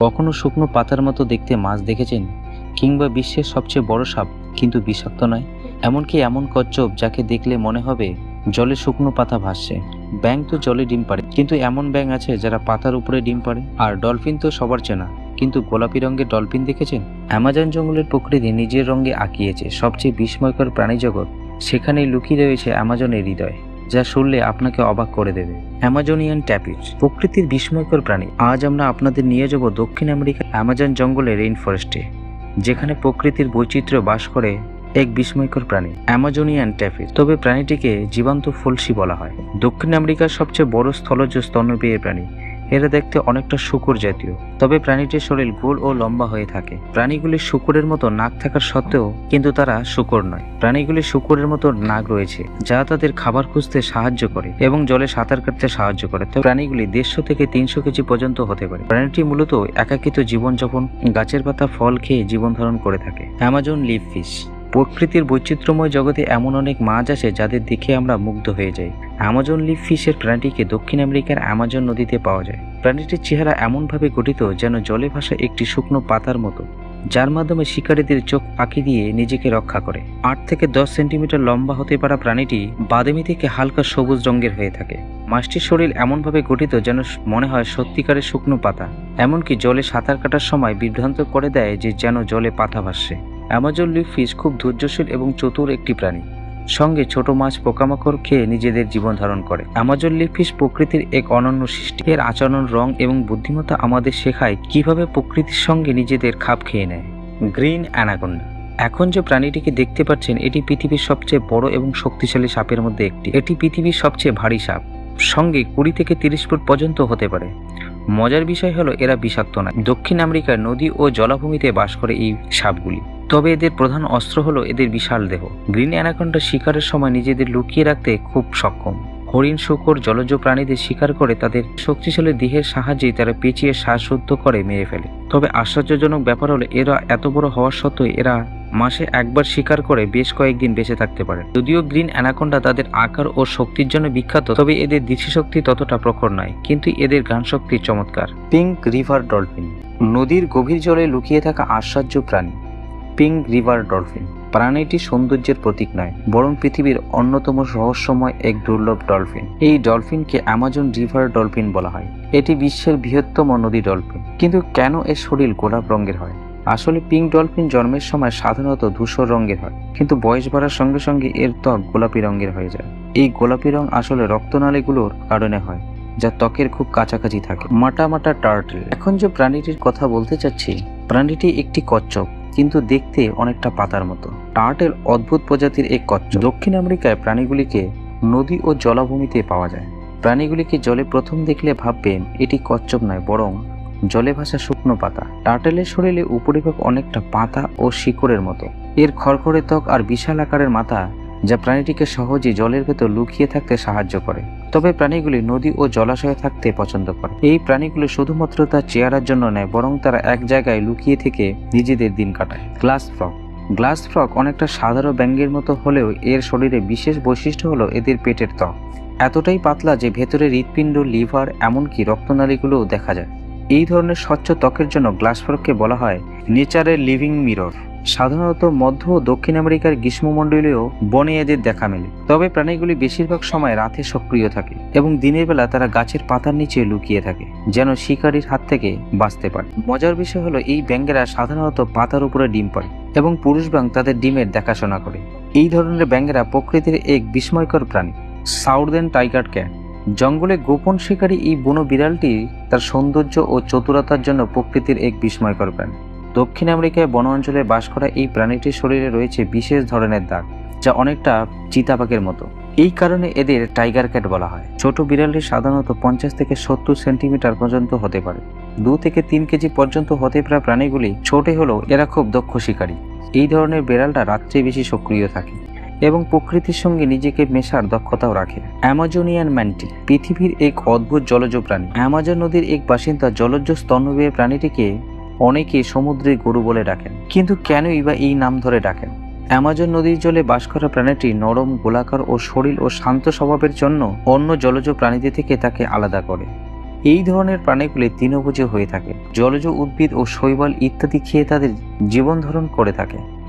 কখনো শুকনো পাতার মতো দেখতে মাছ দেখেছেন? কিংবা বিশ্বের সবচেয়ে বড় সাপ কিন্তু বিষাক্ত নয়? এমনকি এমন কচ্ছপ যাকে দেখলে মনে হবে জলে শুকনো পাতা ভাসছে। ব্যাঙ তো জলে ডিম পাড়ে। কিন্তু এমন ব্যাঙ আছে যারা পাতার উপরে ডিম পাড়ে। আর ডলফিন তো সবার চেনা। কিন্তু গোলাপি রঙের ডলফিন দেখেছেন? অ্যামাজন জঙ্গলের প্রকৃতি নিজের রঙে আঁকিয়েছে সবচেয়ে বিস্ময়কর প্রাণী জগৎ সেখানেই লুকিয়ে রয়েছে অ্যামাজনের হৃদয়। যা শুনলে আপনাকে অবাক করে দেবে। অ্যামাজনিয়ান ট্যাপিট প্রকৃতির বিস্ময়কর প্রাণী। আজ আমরা আপনাদের নিয়ে যাব দক্ষিণ আমেরিকার অ্যামাজন জঙ্গলের রেইন ফরেস্টে যেখানে প্রকৃতির বৈচিত্র্য বাস করে এক বিস্ময়কর প্রাণী অ্যামাজনিয়ান ট্যাপিট তবে প্রাণীটিকে জীবন্ত ফলসি বলা হয়। দক্ষিণ আমেরিকার সবচেয়ে বড় স্থলজ স্তন্যপেয়ী প্রাণী এরা দেখতে অনেকটা শুকুর জাতীয়। তবে প্রাণীটির শরীর গোল ও লম্বা হয়ে থাকে। প্রাণীগুলি শুকুরের মতো নাক থাকার সত্ত্বেও কিন্তু তারা শুকর নয়। প্রাণীগুলির শুকুরের মতো নাক রয়েছে, যা তাদের খাবার খুঁজতে সাহায্য করে এবং জলে সাঁতার কাটতে সাহায্য করে। তবে প্রাণীগুলি দেড়শো থেকে তিনশো কেজি পর্যন্ত হতে পারে। প্রাণীটি মূলত একাকিত জীবনযাপন, গাছের পাতা, ফল খেয়ে জীবন ধারণ করে থাকে। অ্যামাজন লিভ ফিশ প্রকৃতির বৈচিত্র্যময় জগতে এমন অনেক মাছ আছে যাদের দেখে আমরা মুগ্ধ হয়ে যাই। অ্যামাজন লিভ ফিশের প্রাণীটিকে দক্ষিণ আমেরিকার অ্যামাজন নদীতে পাওয়া যায়। প্রাণীটির চেহারা এমনভাবে গঠিত যেন জলে ভাসা একটি শুকনো পাতার মতো, যার মাধ্যমে শিকারীদের চোখ ফাঁকি দিয়ে নিজেকে রক্ষা করে। আট থেকে দশ সেন্টিমিটার লম্বা হতে পারা প্রাণীটি বাদামি থেকে হালকা সবুজ রঙের হয়ে থাকে। মাছটির শরীর এমনভাবে গঠিত যেন মনে হয় সত্যিকারের শুকনো পাতা। এমনকি জলে সাঁতার কাটার সময় বিভ্রান্ত করে দেয় যে যেন জলে পাতা ভাসছে। অ্যামাজন লিভ ফিশ খুব ধৈর্যশীল এবং চতুর একটি প্রাণী। সঙ্গে ছোট মাছ পোকামাকড় খেয়ে নিজেদের জীবন ধারণ করে। অ্যামাজন লিভ ফিশ প্রকৃতির এক অনন্য সৃষ্টি। এর আচরণ, রং এবং বুদ্ধিমত্তা আমাদের শেখায় কীভাবে প্রকৃতির সঙ্গে নিজেদের খাপ খেয়ে নেয়। Green anaconda. এখন যে প্রাণীটিকে দেখতে পাচ্ছেন, এটি পৃথিবীর সবচেয়ে বড় এবং শক্তিশালী সাপের মধ্যে একটি। এটি পৃথিবীর সবচেয়ে ভারী সাপ। সঙ্গে কুড়ি থেকে তিরিশ ফুট পর্যন্ত হতে পারে। মজার বিষয় হলো এরা বিষাক্ত নয়। দক্ষিণ আমেরিকার নদী ও জলাভূমিতে বাস করে এই সাপগুলি। তবে এদের প্রধান অস্ত্র হলো এদের বিশাল দেহ। গ্রিন অ্যানাকন্ডা শিকারের সময় নিজেদের লুকিয়ে রাখতে খুব সক্ষম। হরিণ, শুকর, জলজ প্রাণীদের শিকার করে তাদের শক্তিশালী দেহের সাহায্যেই তারা পেঁচিয়ে শ্বাসরুদ্ধ করে মেরে ফেলে। তবে আশ্চর্যজনক ব্যাপার হলো এরা এত বড় হওয়ার সত্ত্বেও এরা মাসে একবার শিকার করে বেশ কয়েকদিন বেঁচে থাকতে পারে। যদিও গ্রিন অ্যানাকোন্ডা তাদের আকার ও শক্তির জন্য বিখ্যাত, তবে এদের দৃষ্টিশক্তি ততটা প্রখর নয়, কিন্তু এদের গান শক্তি চমৎকার। Pink river dolphin. নদীর গভীর জলে লুকিয়ে থাকা আশ্চর্য প্রাণী। Pink river dolphin. প্রাণীটি সৌন্দর্যের প্রতীক নয়, বরং পৃথিবীর অন্যতম রহস্যময় এক দুর্লভ ডলফিন। এই ডলফিনকে অ্যামাজন রিভার ডলফিন বলা হয়। এটি বিশ্বের বৃহত্তম নদী ডলফিন। কিন্তু কেন এর শরীর গোলাপ রঙের হয়? আসলে পিঙ্ক ডলফিন জন্মের সময় সাধারণত ধূসর রঙের হয়, কিন্তু বয়স বাড়ার সঙ্গে সঙ্গে এর ত্বক গোলাপি রঙের হয়ে যায়। এই গোলাপি রং আসলে রক্তনালীগুলোর কারণে হয়, যা ত্বকের খুব কাছাকাছি থাকে। মাটা মাটা টার্টল। এখন যে প্রাণীটির কথা বলতে চাচ্ছি, প্রাণীটি একটি কচ্ছপ, কিন্তু দেখতে অনেকটা পাতার মতো। টার্টেল অদ্ভুত প্রজাতির এক কচ্ছপ। দক্ষিণ আমেরিকায় প্রাণীগুলিকে নদী ও জলাভূমিতে পাওয়া যায়। প্রাণীগুলিকে জলে প্রথম দেখলে ভাববেন এটি কচ্ছপ নয়, বরং জলে ভাসা শুকনো পাতা। টার্টেলের শরীরে উপরিভাগ অনেকটা পাতা ও শিকড়ের মতো। এর খড়খড়ে ত্বক আর বিশাল আকারের মাথা যা প্রাণীটিকে সহজে জলের ভেতর লুকিয়ে থাকতে সাহায্য করে। তবে প্রাণীগুলি নদী ও জলাশয়ে থাকতে পছন্দ করে। এই প্রাণীগুলি শুধুমাত্র তার চেহারার জন্য নয়, বরং তারা এক জায়গায় লুকিয়ে থেকে নিজেদের দিন কাটায়। Glass frock. গ্লাস ফ্রক অনেকটা সাধারণ ব্যাঙ্গের মতো হলেও এর শরীরে বিশেষ বৈশিষ্ট্য হলো এদের পেটের ত্বক। এতটাই পাতলা যে ভেতরে হৃৎপিণ্ড, লিভার, এমনকি রক্তনালীগুলোও দেখা যায়। এই ধরনের স্বচ্ছ ত্বকের জন্য গ্লাস বলা হয় নেচারের লিভিং মিরর। সাধারণত মধ্য ও দক্ষিণ আমেরিকার গ্রীষ্মমণ্ডলীয় বনে এদের দেখা মেলে। তবে প্রাণীগুলি বেশিরভাগ সময় রাতে সক্রিয় থাকে এবং দিনের বেলা তারা গাছের পাতার নিচে লুকিয়ে থাকে, যেন শিকারীর হাত থেকে বাঁচতে পারে। মজার বিষয় হলো এই ব্যাঙ্গেরা সাধারণত পাতার উপরে ডিম পাড়ে এবং পুরুষ ব্যাং তাদের ডিমের দেখাশোনা করে। এই ধরনের ব্যাঙ্গেরা প্রকৃতির এক বিস্ময়কর প্রাণী, সাউথেন টাইগার ক্যাট। জঙ্গলে গোপন শিকারী এই বনো বিড়ালটি তার সৌন্দর্য ও চতুরতার জন্য প্রকৃতির এক বিস্ময়কর প্রাণী। দক্ষিণ আমেরিকায় বন অঞ্চলে বাস করা এই প্রাণীটির শরীরে রয়েছে বিশেষ ধরনের দাগ, যা অনেকটা চিতাবাঘের মতো। এই কারণে এদের টাইগার ক্যাট বলা হয়। ছোট বিড়ালটি সাধারণত পঞ্চাশ থেকে সত্তর সেন্টিমিটার পর্যন্ত হতে পারে। দু থেকে তিন কেজি পর্যন্ত হতে পারা প্রাণীগুলি ছোটে হলেও এরা খুব দক্ষ শিকারী। এই ধরনের বিড়ালটা রাত্রে বেশি সক্রিয় থাকে। এবং প্রকৃতির সঙ্গে নিজেকে মেশার দক্ষতাও রাখে। অ্যামাজোনিয়ান ম্যান্টি, পৃথিবীর এক অদ্ভুত জলজ প্রাণী। অ্যামাজন নদীর এক বাসিন্দা জলজ স্তন্যবেয় প্রাণীটিকে অনেকে সমুদ্রের গরু বলে ডাকেন। কিন্তু কেনই বা এই নাম ধরে ডাকেন? অ্যামাজন নদীর জলে বাস করা প্রাণীটি নরম, গোলাকার ও শরীর ও শান্ত স্বভাবের জন্য অন্য জলজ প্রাণীদের থেকে তাকে আলাদা করে। এই ধরনের প্রাণীগুলি তৃণভোজী হয়ে থাকে। জলজ উদ্ভিদ ও শৈবাল ইত্যাদি খেয়ে তাদের জীবন ধারণ করে থাকে।